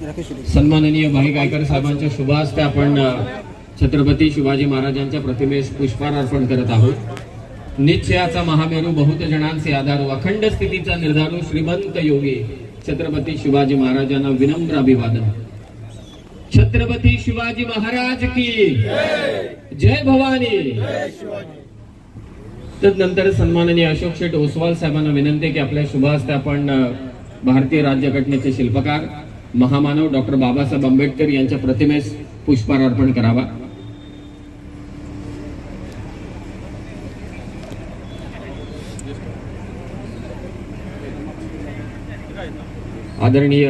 सन्माननीय भाई गायकर साहेबांच्या शुभ हस्ते आपण छत्रपती शिवाजी महाराजांच्या प्रतिमेस पुष्पहार अर्पण करत आहोत. निश्चयाचा महामेरू बहुत जणांचे आधारू अखंड स्थितीचा निर्धारू श्रीमंत योगी छत्रपती शिवाजी महाराजांना विनम्र अभिवादन. छत्रपती शिवाजी महाराज की जय! भवानी! तदनंतर सन्माननीय अशोक शेठ ओसवाल साहेबांना विनंती की आपल्या शुभ हस्ते आपण भारतीय राज्यघटनेचे शिल्पकार महामानव डॉक्टर बाबासाहेब आंबेडकर यांच्या प्रतिमेस पुष्पार अर्पण करावा. आदरणीय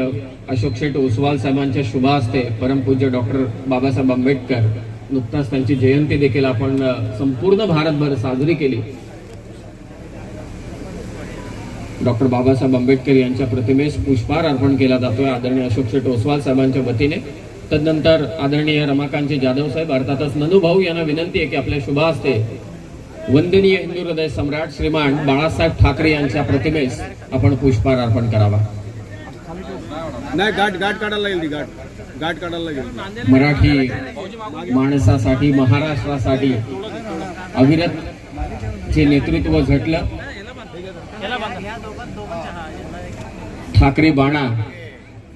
अशोक शेठ ओसवाल साहेबांच्या शुभ हस्ते परमपूज्य डॉक्टर बाबासाहेब आंबेडकर नुकताच त्यांची जयंती देखील आपण संपूर्ण भारतभर साजरी केली. डॉक्टर बाबासाहेब आंबेडकर यांच्या प्रतिमेस पुष्पहार अर्पण केला जातोय आदरणीय अशोक शेठ ओसवाल साहेबांच्या वतीने. तदनंतर आदरणीय रमाकांतचे जाधव साहेब अर्थातच ननुभाऊ यांना विनंती आहे की आपल्या शुभ हस्ते वंदनीय हिंदू हृदय सम्राट श्रीमान बाळासाहेब ठाकरे यांच्या प्रतिमेस आपण पुष्पहार अर्पण करावा. नाही गाठ गाठ काढायला लागेल गाठ. गाठ काढायला लागेल मराठी माणसासाठी महाराष्ट्रासाठी अविरत जे नेतृत्व झटलं. ठाकरे बाणा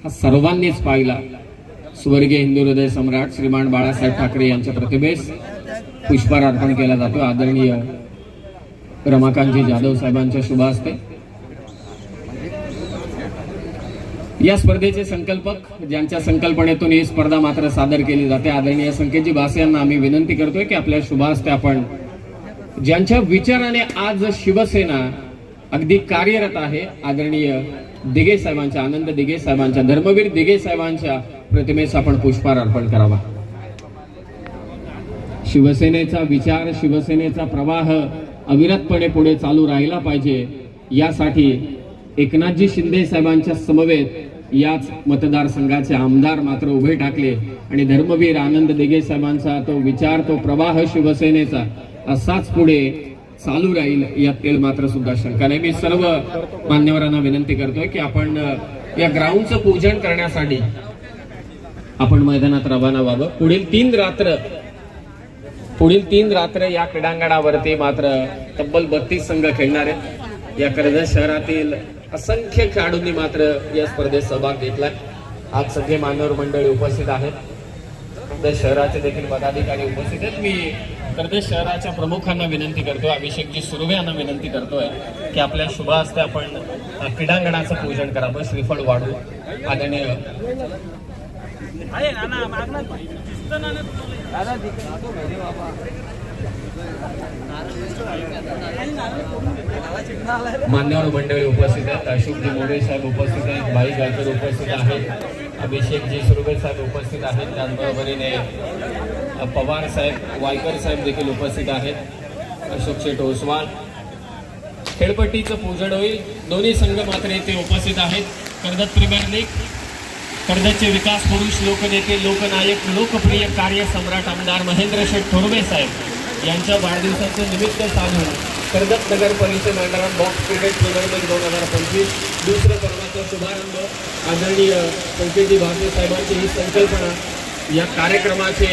हा सर्वांनीच पाहिला. स्वर्गीय हिंदू हृदय सम्राट श्रीमान बाळासाहेब ठाकरे यांच्या प्रतिमेस पुष्पहार अर्पण केला जातो. आदरणीय रमाकांतजी जाधव साहेबांच्या शुभ असते या स्पर्धेचे संकल्पक ज्यांच्या संकल्पनेतून ही स्पर्धा मात्र सादर केली जाते आदरणीय संकेतजी भासे यांना आम्ही विनंती करतोय की आपल्या शुभ आपण ज्यांच्या विचाराने आज शिवसेना अगदी कार्यरत आहे आदरणीय दिगे साहेबांच्या आनंद दिगे साहेबांच्या धर्मवीर दिगे साहेबांच्या प्रतिमेस आपण पुष्पहार अर्पण करावा. शिवसेनेचा विचार शिवसेनेचा प्रवाह अविरतपणे पुढे चालू राहिला पाहिजे. यासाठी एकनाथजी शिंदे साहेबांच्या समवेत याच मतदारसंघाचे आमदार मात्र उभे टाकले आणि धर्मवीर आनंद दिगे साहेबांचा तो विचार तो प्रवाह शिवसेनेचा असाच पुढे चालू राहील यातील मात्र सुद्धा शंका नाही. मी सर्व मान्यवरांना विनंती करतोय की आपण या ग्राउंडचं पूजन करण्यासाठी आपण मैदानात रवाना व्हावं. पुढील तीन रात्र पुढील तीन रात्र या क्रीडांगणावरती मात्र तब्बल बत्तीस संघ खेळणार आहेत. या कर्जत शहरातील असंख्य खेळाडूंनी मात्र या स्पर्धेत सहभाग घेतलाय. आज सगळे मान्यवर मंडळी उपस्थित आहेत. शहराचे देखील पदाधिकारी उपस्थित आहेत. मी कर्जत शहराच्या प्रमुखांना विनंती करतो अभिषेकजी सुर्वे यांना विनंती करतोय की आपल्या शुभ हस्ते आपण क्रीडांगणाचं पूजन करावं श्रीफळ वाढू. आदरणीय मान्यवर मंडळी उपस्थित आहेत. अशोकजी मोरे साहेब उपस्थित आहेत. भाई गायकर उपस्थित आहेत. अभिषेकजी सुरवे साहेब उपस्थित आहेत. त्याचबरोबरीने पवार साहेब वायकर साहेब देखील उपस्थित आहेत. अशोक शेठ ओसवाल. खेळपट्टीचं पूजन होईल. दोन्ही संघ मात्र येथे उपस्थित आहेत. कर्जत प्रीमियर लीग कर्जतचे विकास पुरुष लोकनेते लोकनायक लोकप्रिय कार्य सम्राट आमदार महेंद्र शेठ थोरवे साहेब यांच्या वाढदिवसाचं निमित्त साधून कर्जत नगर परिषद मंडळात बॉक्स क्रिकेट टुर्नामेंट दोन हजार पंचवीस दुसरं पर्वाचा शुभारंभ आदरणीय पंकजी भागवे साहेबांची ही संकल्पना या कार्यक्रमाचे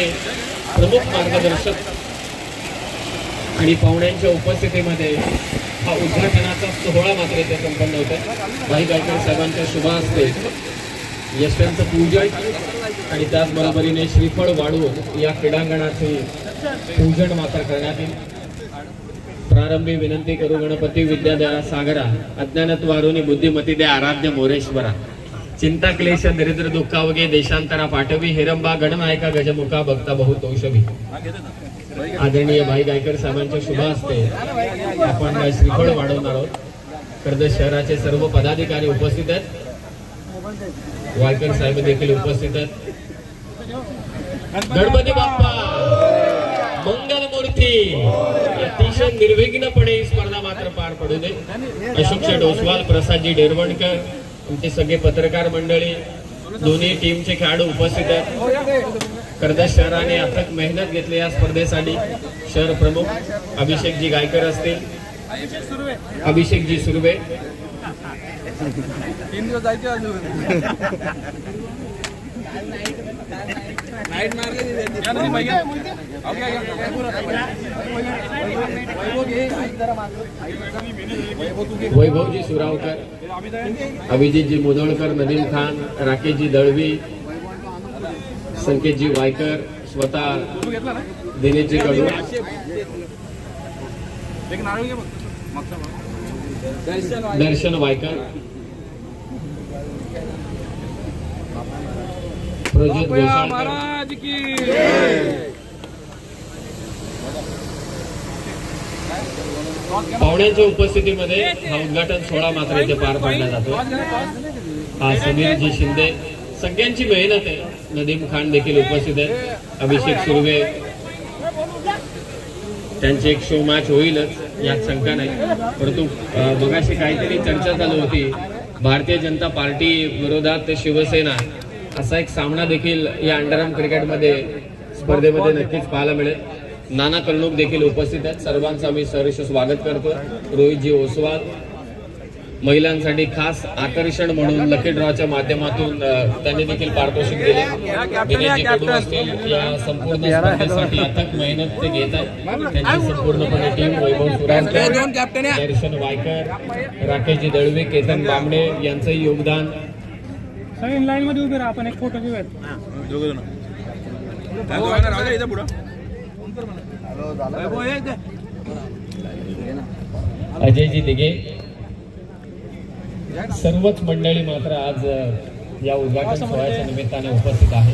प्रमुख मार्गदर्शक आणि पाहुण्यांच्या उपस्थितीमध्ये हा उद्घाटनाचा सोहळा मात्र इथे संपन्न होतो भाई गायकर साहेबांच्या शुभ हस्ते यशवंत पूजन आणि त्याचबरोबरीने श्रीफळ वाढवून या क्रीडांगणाचे पूजन मात्र करण्यात येईल. प्रारंभी विनंती करू गणपती विद्याधरा सागरा अज्ञानत्वारुनी बुद्धिमती दे आराध्य मोरेश्वरा. चिंता क्लेश दरिद्र दुःखावगे देशांतरा पाठवी हिरंबा गणनायका गजमुखा भक्ता बहुत औषधी आदरणीय भाई गायकर साहेबांच्या शुभ हस्ते आपण श्रीफळ वाढवणार आहोत. कर्जत शहराचे सर्व पदाधिकारी उपस्थित आहेत. वायकर साहेब देखील उपस्थित आहेत. गणपती बाप्पा मंगल मूर्ती अतिशय निर्विघ्नपणे ही स्पर्धा मात्र पार पडू दे. अशोक शेठ ओसवाल प्रसादजी डेरवणकर आमचे सगळे पत्रकार मंडळी दोन्ही टीमचे खेळाडू उपस्थित आहेत. कर्जत शहराने अथक मेहनत घेतली या स्पर्धेसाठी. शहर प्रमुख अभिषेकजी गायकर असतील. अभिषेकजी सुर्वे. वैभवजी सुरावकर अभिजितजी मुदोळकर नदीम खान राकेशजी दळवी संकेतजी वायकर स्वतः दिनेशजी कडू. दर्शन वायकर. महाराज की पाहुण्यांच्या उपस्थितीमध्ये हा उद्घाटन सोहळा मात्र इथे पार पाडला जातो. हा समीरजी शिंदे. सगळ्यांची मेहनत आहे. नदीम खान देखील उपस्थित आहेत अभिषेक सुर्वे. त्यांची एक शो मॅच होईलच यात शंका नाही. परंतु मगाशी काहीतरी चर्चा चालू होती. भारतीय जनता पार्टी विरोधात शिवसेना. असा एक सामना देखील या अंडरआर्म क्रिकेटमध्ये स्पर्धेमध्ये नक्कीच पाहायला मिळेल. नाना कर्णूक देखील उपस्थित आहेत. सर्वांचं आम्ही सहर्ष स्वागत करतो रोहितजी ओसवाल महिलांसाठी खास आकर्षण म्हणून लकी ड्रॉच्या माध्यमातून त्यांनी देखील पारितोषिक दिले. या संपूर्ण स्पर्धेसाठी अथक मेहनत ते घेत आहेत. त्यांची संपूर्णपणे टीम वैभव सुरांकर दर्शन वायकर राकेशजी दळवे केतन बांबडे यांचंही योगदान. सगळे लाईन मध्ये उभे राहा आपण एक फोटो घेऊयात. अजयजी दिघे. सर्वच मंडळी मात्र आज अ, या उद्घाटन सोहळ्याच्या निमित्ताने उपस्थित आहे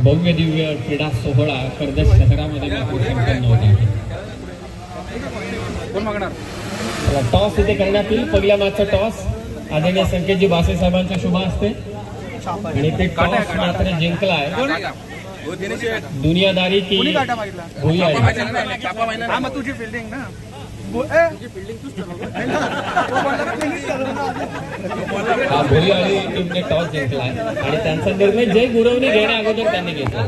भव्य दिव्य क्रीडा सोहळा कर्जत शहरामध्ये मात्र संपन्न होत आहे कोण मागणार चला, टॉस इथे करण्यात येईल पहिल्या मॅचचा टॉस आदरणीय संकेतजी बासे साहेबांच्या शुभ असते आणि ते टॉस मात्र जिंकलाय दुनियादारी की भुई आहे. हा मग तुझी फिल्डिंग ना. बो- ए, हा भुईवाडी टीमने टॉस जिंकलाय आणि त्यांचा निर्णय जय गुरवणी घेण्या अगोदर त्यांनी घेतला.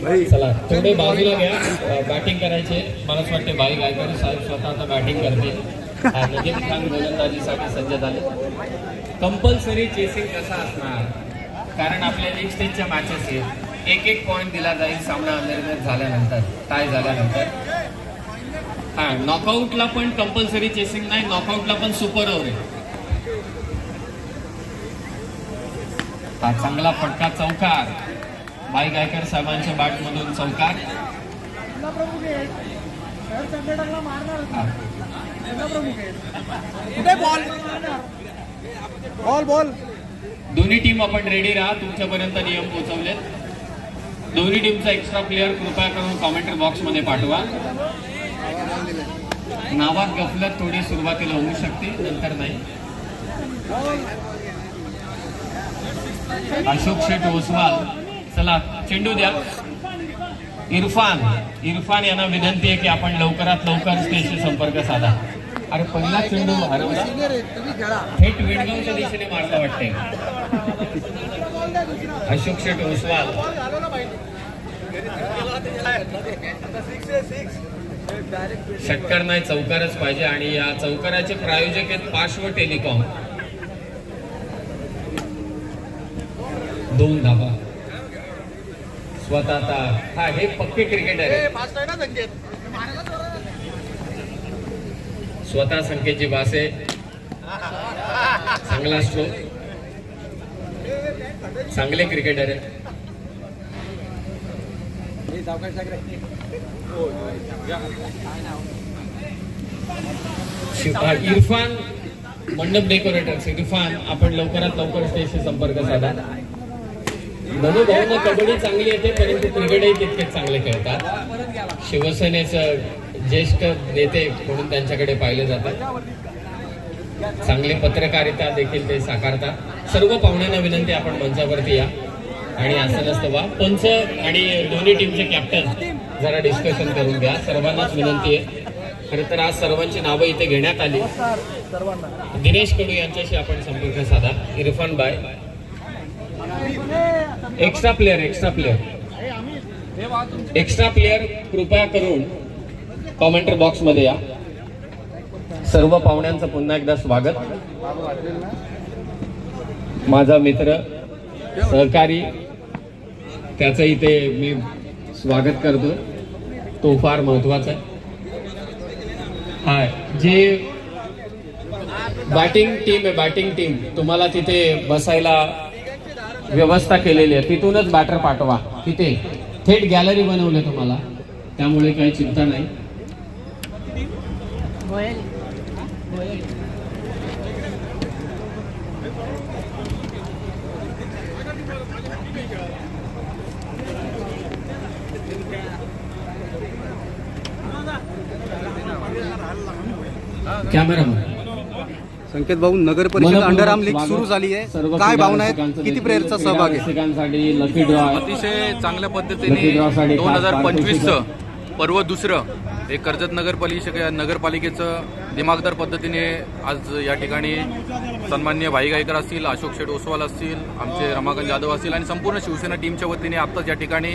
चला थोडे बाजूला घ्या. बॅटिंग करायचे. मला असं वाटते बाई गायकवाड साहेब स्वतः आता बॅटिंग करते नजीब खान गोलंदाजीसाठी सज्ज झाले. कंपल्सरी चेसिंग कसा असणार? कारण आपल्या लीग स्टेजच्या मॅचेस आहेत. एक एक पॉईंट दिला जाईल सामना निर्णय झाल्यानंतर टाय झाल्यानंतर. हा नॉकआउटला पण कंपल्सरी चेसिंग नाही नॉकआउटला पण सुपर ओव्हर आहे. हा चांगला फटका चौकार. बाई गायकर साहेबांच्या बॅट मधून चौकार. बॉल बॉल दोन्ही टीम आपण रेडी राहा. तुमच्यापर्यंत नियम पोहोचवले दोन्ही टीमचा एक्स्ट्रा प्लेअर कृपया करून कॉमेंट्री बॉक्समध्ये पाठवा. नावात गफलत थोडी सुरुवातीला होऊ शकते नंतर नाही. अशोक शेठ ओसवाल. चला चेंडू द्या. इरफान इरफान यांना विनंती आहे की आपण लवकरात लवकर स्टेजशी संपर्क साधा. अरे पहिला चेंडू हरवला. थेट विडगावच्या दिशेने मारला वाटते अशोक शेठ ओसवाल षटकार नाही चौकारच पाहिजे आणि या चौकाराचे प्रायोजक आहेत पार्श्व टेलिकॉम. दोन धाबा स्वतः हा हे पक्के क्रिकेटर आहे स्वतः संकेतजी बासे चांगला स्ट्रोक चांगले क्रिकेटर आहे इरफान मंडप डेकोरेटर्स इरफान आपण लवकरात लवकर स्टेजशी संपर्क साधा. ननू भाऊंना कबड्डी चांगली येते परंतु क्रिकेटही तितकेच चांगले खेळतात. शिवसेनेचं ज्येष्ठ नेते म्हणून त्यांच्याकडे पाहिले जातात. चांगले पत्रकारिता देखील ते साकारतात. सर्व पाहुण्यांना विनंती आपण मंचावरती या. आणि असं नसतं वा पंच आणि दोन्ही टीमचे कॅप्टन जरा डिस्कशन करून घ्या. सर्वांनाच विनंती आहे. खरं तर आज सर्वांची नावं इथे घेण्यात आली. दिनेश कडू यांच्याशी आपण संपर्क साधा. Irfan bye. Extra player extra player extra player कृपया करून कॉमेंटर बॉक्समध्ये या. सर्व पाहुण्यांचं पुन्हा एकदा स्वागत. माझा मित्र सहकारी त्याचं इथे मी स्वागत करतो तो फार महत्त्वाचा आहे. हा जे बॅटिंग टीम आहे बॅटिंग टीम तुम्हाला तिथे बसायला व्यवस्था केलेली आहे. तिथूनच बॅटर पाठवा. तिथे. थेट गॅलरी बनवले तुम्हाला. त्यामुळे काही चिंता नाही. कॅमेरामन संकेत भाऊ नगर परिषद अंडरआर्म लीग सुरू झाली आहे. काय भावना आहेत? किती प्लेयरचा सहभाग आहे? अतिशय चांगल्या पद्धतीने दोन हजार. पंचवीसचं पर्व दुसरं हे कर्जत नगरपालिका नगरपालिकेचं दिमागदार पद्धतीने आज या ठिकाणी सन्मान्य भाई गायकर असतील अशोक शेठ ओसवाल असतील आमचे रमाकांत जाधव असतील आणि संपूर्ण शिवसेना टीमच्या वतीने आत्ताच या ठिकाणी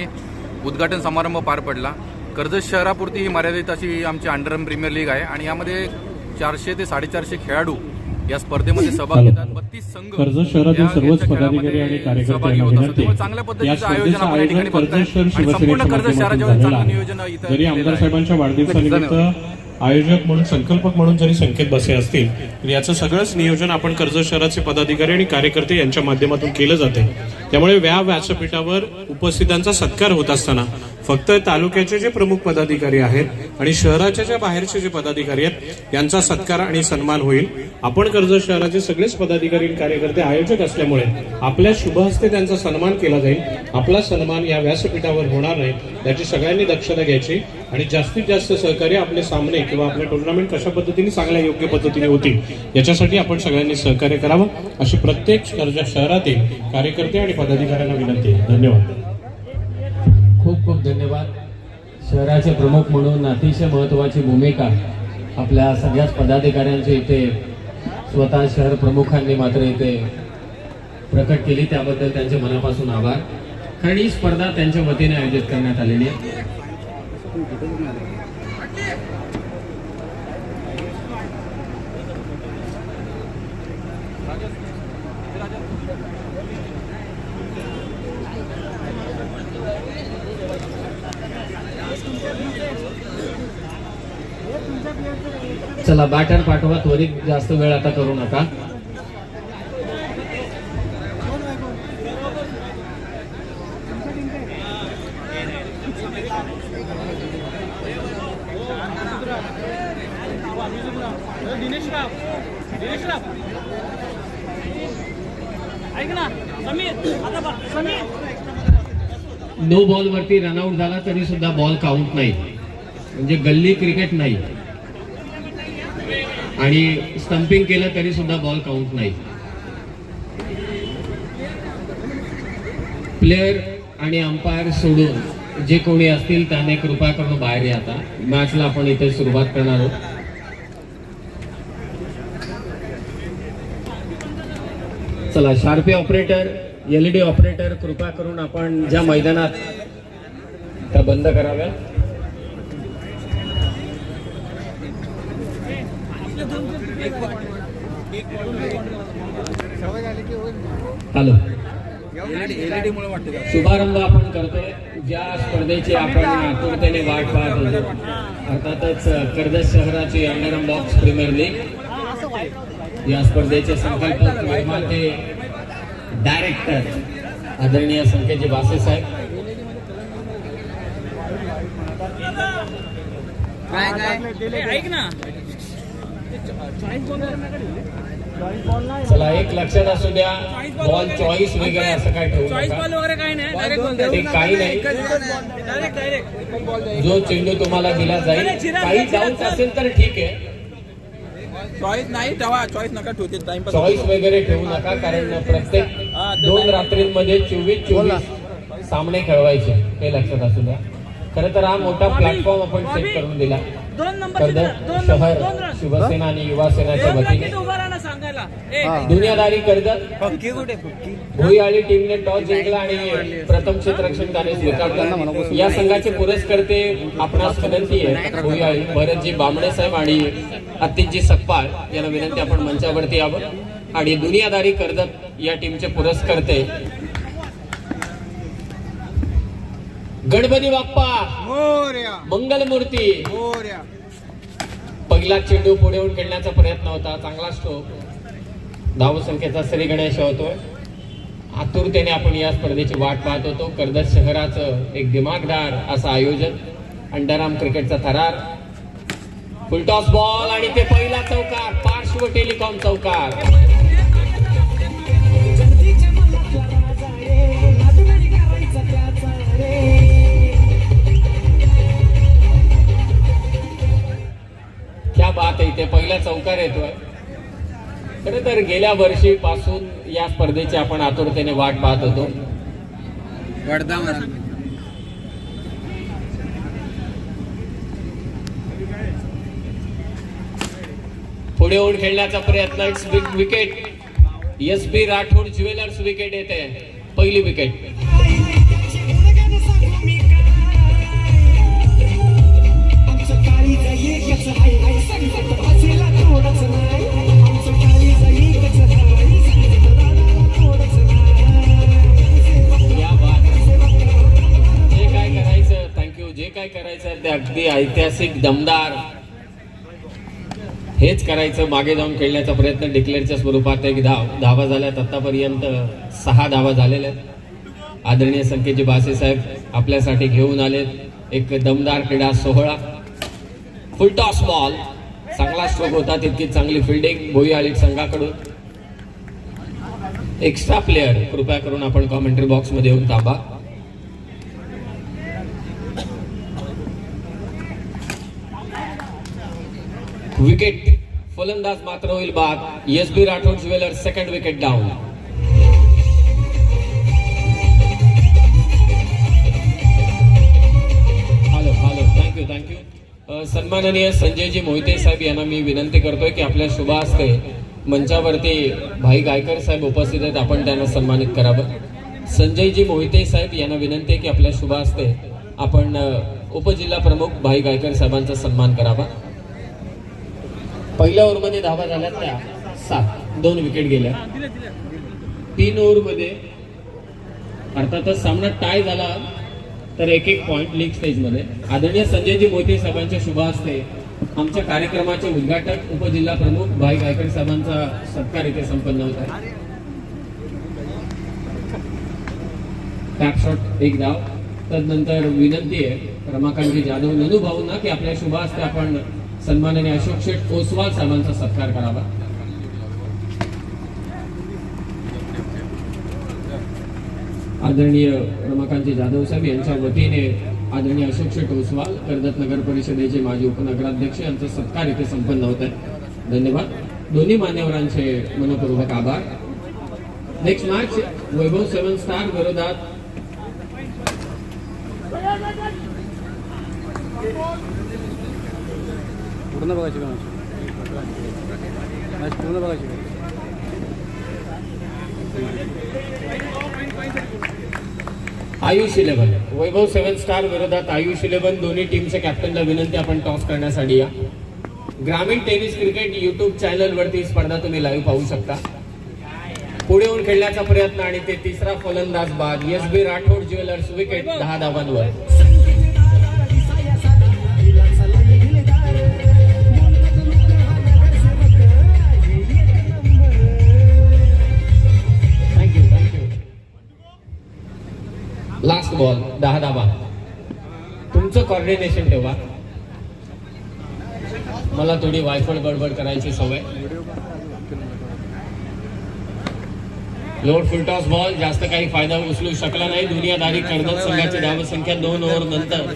उद्घाटन समारंभ पार पडला. कर्जत शहरापुरती ही मर्यादित अशी आमची अंडरम प्रीमियर लीग आहे आणि यामध्ये चारशे ते साडेचारशे खेळाडू या स्पर्धेमध्ये सहभाग घेतात बत्तीस संघ कर्जत शहरातील सर्वच पदाधिकारी आणि कार्यकर्ते चांगल्या पद्धतीचं आयोजन आपण या ठिकाणी आणि संपूर्ण कर्जत शहराच्या चांगलं नियोजन जरी आमदार. साहेबांच्या वाढदिवसानिमित्त आयोजक म्हणून संकल्पक म्हणून जरी संकेत बसे असतील याचं सगळंच नियोजन आपण कर्जत शहराचे पदाधिकारी आणि कार्यकर्ते यांच्या माध्यमातून केलं जाते. त्यामुळे व्या व्यासपीठावर उपस्थितांचा सत्कार होत असताना फक्त तालुक्याचे जे प्रमुख पदाधिकारी आहेत आणि शहराच्या ज्या बाहेरचे जे पदाधिकारी आहेत यांचा सत्कार आणि सन्मान होईल. आपण कर्जत शहराचे सगळेच पदाधिकारी कार्यकर्ते आयोजक असल्यामुळे आपल्या शुभ हस्ते त्यांचा सन्मान केला जाईल. आपला सन्मान या व्यासपीठावर होणार नाही याची सगळ्यांनी दक्षता घ्यायची आणि जास्तीत जास्त सहकार्य आपले सामने किंवा आपले टुर्नामेंट कशा पद्धतीने चांगल्या योग्य पद्धतीने होतील याच्यासाठी आपण सगळ्यांनी सहकार्य करावं. अशी प्रत्येक कर्जत शहरातील कार्यकर्ते आणि पदाधिकाऱ्यांना विनंती आहे. धन्यवाद. खूप खूप धन्यवाद. शहराचे प्रमुख म्हणून अतिशय महत्वाची भूमिका आपल्या सगळ्याच पदाधिकाऱ्यांची इथे. स्वतः शहर प्रमुखांनी मात्र इथे प्रकट केली. त्याबद्दल त्यांचे मनापासून आभार. कारण ही स्पर्धा त्यांच्या वतीने आयोजित करण्यात आलेली आहे. चला बॅटर पाठवा त्वरित जास्त वेळ आता करू नका. ऐक ना समीर आता समीर नो बॉल वरती रनआउट झाला तरी सुद्धा बॉल काउंट नाही. म्हणजे गल्ली क्रिकेट नाही. आणि स्टंपिंग केलं तरी सुद्धा बॉल काउंट नाही. प्लेयर आणि अंपायर सोडून जे कोणी असतील त्याने कृपा करून बाहेर या आता. मॅचला आपण इथे सुरुवात करणार आहोत. चला Sharpe operator L E D operator कृपा करून आपण ज्या मैदानात त्या बंद कराव्या. हॅलो. शुभारंभ आपण करतोय. ज्या स्पर्धेची आपण आतुरतेने वाट पाहत होतो. अर्थातच कर्जत शहराची अंडरम बॉक्स प्रीमियर लीग. या स्पर्धेचे संकल्पक निर्माते डायरेक्टर आदरणीय संकेतजी बासे साहेब. ए, ऐक ना. चला एक लक्षात असू द्या बॉल चॉईस वगैरे असं काय ठेवू चॉईस नका बॉल वगैरे काही नाही. डायरेक्ट बॉल ते काही नाही. डायरेक्ट डायरेक्ट जो चेंडू तुम्हाला दिला जाईल काही डाऊट असेल तर ठीक आहे. चॉईस नाही तेव्हा चॉईस नका ठेवते टाइमपास चॉईस वगैरे ठेवू नका कारण प्रत्येक दोन रात्रींमध्ये चोवीस चोवीस सामने खेळवायचे हे लक्षात असू द्या. खरं तर हा मोठा प्लॅटफॉर्म आपण सेट करून दिला. दोन नंबर कर्जत दोन शहर शिवसेना आणि युवा सेनाच्या वतीने. दुनियादारी कर्जत भुईआळी टीमने टॉस जिंकला आणि प्रथम क्षेत्ररक्षण कार्य स्वीकारलं. या संघाचे पुरस्कर्ते आपणास विनंती आहे. भुईआळी भरतजी बामणे साहेब आणि अतिशजी सकपाळ यांना विनंती आपण मंचावरती यावं. आणि दुनियादारी कर्जत या टीमचे पुरस्कर्ते. गणपती बाप्पा मोर्या. मंगलमूर्ती. मोर्या. पहिला चेंडू पुढे येऊन खेळण्याचा प्रयत्न होता चांगला स्ट्रोक धावसंख्येचा श्री गणेश होतोय. आतुरतेने आपण या स्पर्धेची वाट पाहत होतो. कर्जत शहराचं एक दिमागदार असं आयोजन. अंडरआर्म क्रिकेटचा थरार. फुलटॉस बॉल आणि ते पहिला चौकार पार्श्व टेलिकॉम चौकार. पाहत बात आहे पहिला चौकार येतोय. खरं तर गेल्या वर्षीपासून या स्पर्धेची आपण आतुरतेने वाट पाहत होतो. पुढे होऊन खेळण्याचा प्रयत्न wicket S B Rathod jewellers wicket येते. पहिली विकेट या करायचं थँक्यू जे काय करायचं ते अगदी ऐतिहासिक दमदार. हेच करायचं मागे जाऊन खेळण्याचा प्रयत्न. डिक्लेअरच्या स्वरूपात एक धाव धावा झाल्यात. आतापर्यंत सहा धावा झालेल्या आहेत. आदरणीय संकेतजी बासे साहेब आपल्यासाठी घेऊन आलेत. एक दमदार क्रीडा सोहळा. फुलटॉस बॉल चांगला स्ट्रोक होता तितकी चांगली फिल्डिंग भोई आली संघाकडून. एक्स्ट्रा प्लेयर कृपया करून आपण कॉमेंट्री बॉक्समध्ये येऊन थांबा. विकेट फलंदाज मात्र होईल बाद. S B Rathod jeweller second wicket down सन्माननीय संजयजी मोहिते साहेब यांना मी विनंती करतोय की आपल्या शुभ हस्ते मंचावरती भाई गायकर साहेब उपस्थित आहेत. आपण त्यांना सन्मानित करावं. संजयजी मोहिते साहेब यांना विनंती आहे की आपल्या शुभ हस्ते आपण उपजिल्हा प्रमुख भाई गायकर साहेबांचा सन्मान करावा. पहिल्या ओव्हरमध्ये धावा झाल्या त्या सात दोन विकेट गेल्या. तीन ओव्हरमध्ये अर्थातच सामना टाय झाला. तर एक एक पॉइंट लीग स्टेजमध्ये आदरणीय संजयजी मोहिते साहेबांच्या शुभ हस्ते आमच्या कार्यक्रमाचे उद्घाटक उपजिल्हा प्रमुख भाई गायकर साहेबांचा सत्कार इथे संपन्न होत आहे. टॅपशॉट एक धाव तदनंतर विनंती आहे रमाकांतजी जाधव ननू भाऊंना की आपल्या शुभ हस्ते आपण सन्माननीय अशोक शेठ ओसवाल साहेबांचा सत्कार करावा. आदरणीय रमाकांतजी जाधव साहेब यांच्या वतीने आदरणीय अशोक शेठ ओसवाल कर्जत नगर परिषदेचे माजी उपनगराध्यक्ष यांचा सत्कार इथे संपन्न होत आहे. धन्यवाद. दोन्ही मान्यवरांचे मनपूर्वक आभार. Next match Vaibhav seven star विरोधात पूर्ण बघायची का मॅच पूर्ण बघायची Ayush eleven Vaibhav seven star विरोधात आयुष इलेव्हन दोन्ही टीमच्या कॅप्टनला विनंती आपण टॉस करण्यासाठी या. ग्रामीण टेनिस क्रिकेट युट्यूब चॅनल वरती स्पर्धा तुम्ही लाईव्ह पाहू शकता. पुढे येऊन खेळण्याचा प्रयत्न आणि ते तिसरा फलंदाज बाद. S B Rathod jewellers wicket दहा धावांवर. बॉल दहा दाबा. तुमचं कॉर्डिनेशन ठेवा. मला थोडी वायफळ गडबड करायची सवय. लोड फुलटॉस बॉल जास्त काही फायदा उचलू शकला नाही. दुनियादारी कर्जत संघाची धावसंख्या दोन ओव्हर नंतर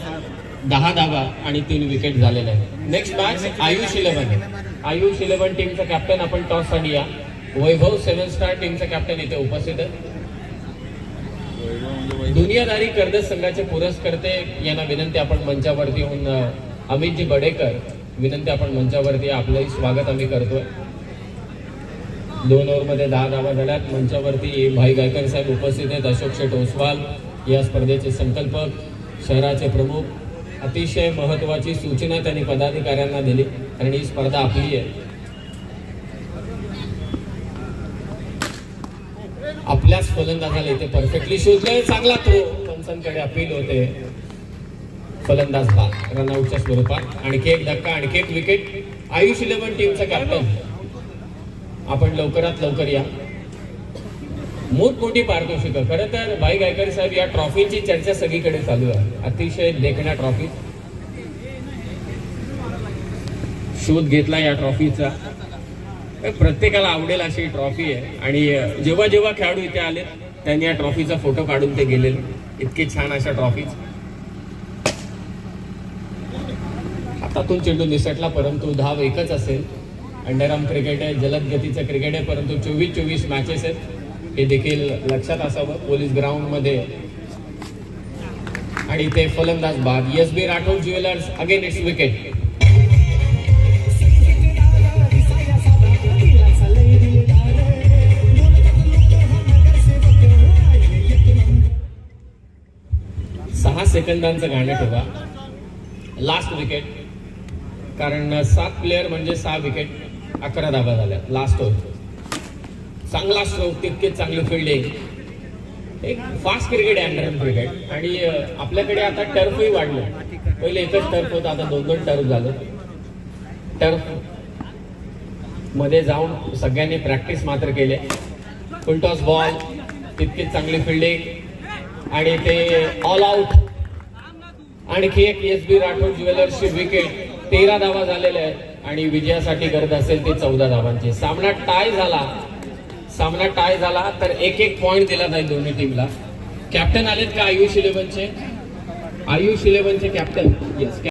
दहा धावा आणि तीन विकेट झालेले आहे next match Ayush eleven Ayush eleven टीमचा कॅप्टन आपण टॉससाठी या. वैभव सेव्हन स्टार टीमचा कॅप्टन इथे उपस्थित आहे. दुनियादारी कर्जत संघाचे पुरस्कर्ते यांना विनंती आपण मंचावरती येऊन अमितजी बडेकर विनंती आपण मंचावरती आपलंही स्वागत आम्ही करतोय. दोन ओव्हरमध्ये दहा धावा झाल्यात. मंचावरती भाई गायकर साहेब उपस्थित आहेत. अशोक शेठ ओसवाल या स्पर्धेचे संकल्पक शहराचे प्रमुख. अतिशय महत्वाची सूचना त्यांनी पदाधिकाऱ्यांना दिली. कारण ही स्पर्धा आपली आहे. आपल्याच फलंदाजाला इथे परफेक्टली शोधलंय चांगला तो. पंचांकडे अपील होते. फलंदाज बाद रनआउटच्या स्वरूपात. आणखी एक धक्का आणखी एक विकेट आयुष इलेव्हन टीमचा कॅप्टन आपण लवकरात लवकर या. मोठमोठी पारितोषिक खरं तर भाई गायकर साहेब या ट्रॉफीची चर्चा सगळीकडे चालू आहे. अतिशय देखण्या ट्रॉफी शोध घेतला या ट्रॉफीचा प्रत्येकाला आवडेल अशी ट्रॉफी आहे. आणि जेव्हा जेव्हा खेळाडू इथे आले त्यांनी या ट्रॉफीचा फोटो काढून ते गेलेले. इतके छान अशा ट्रॉफीज. हातातून चेंडू निसटला परंतु धाव एकच असेल. अंडरआर्म क्रिकेट आहे जलद गतीचं क्रिकेट आहे परंतु चोवीस चोवीस मॅचेस आहेत. हे देखील लक्षात असावं. पोलीस ग्राउंडमध्ये. आणि ते फलंदाज बाद. S B Rathod jewellers again it's wicket. सेकंदांचं गाणं ठेवा. लास्ट विकेट कारण सात प्लेअर म्हणजे सहा विकेट अकरा धाबा झाल्या लास्ट ओव्हर चांगला स्ट्रोक तितकेच चांगलं फिल्डिंग एक फास्ट क्रिकेट आहे अंडर क्रिकेट आणि आपल्याकडे आता टर्फही वाढलं. पहिले एकच टर्फ होतं आता दोन दोन टर्फ झालं. टर्फमध्ये जाऊन सगळ्यांनी प्रॅक्टिस मात्र केले. फुलटॉस बॉल तितकीच चांगली फिल्डिंग आणि ते ऑल आउट आणखी एक एस बी राठोड ज्वेलर्सची विकेट तेरा धावा झालेल्या आहेत आणि विजयासाठी गरज असेल ते चौदा धावांची. सामना टाय झाला. सामना टाय झाला तर एक एक पॉइंट दिला जाईल दोन्ही टीमला कॅप्टन आलेत का आयुष इलेव्हनचे? आयुष इलेव्हनचे कॅप्टन येस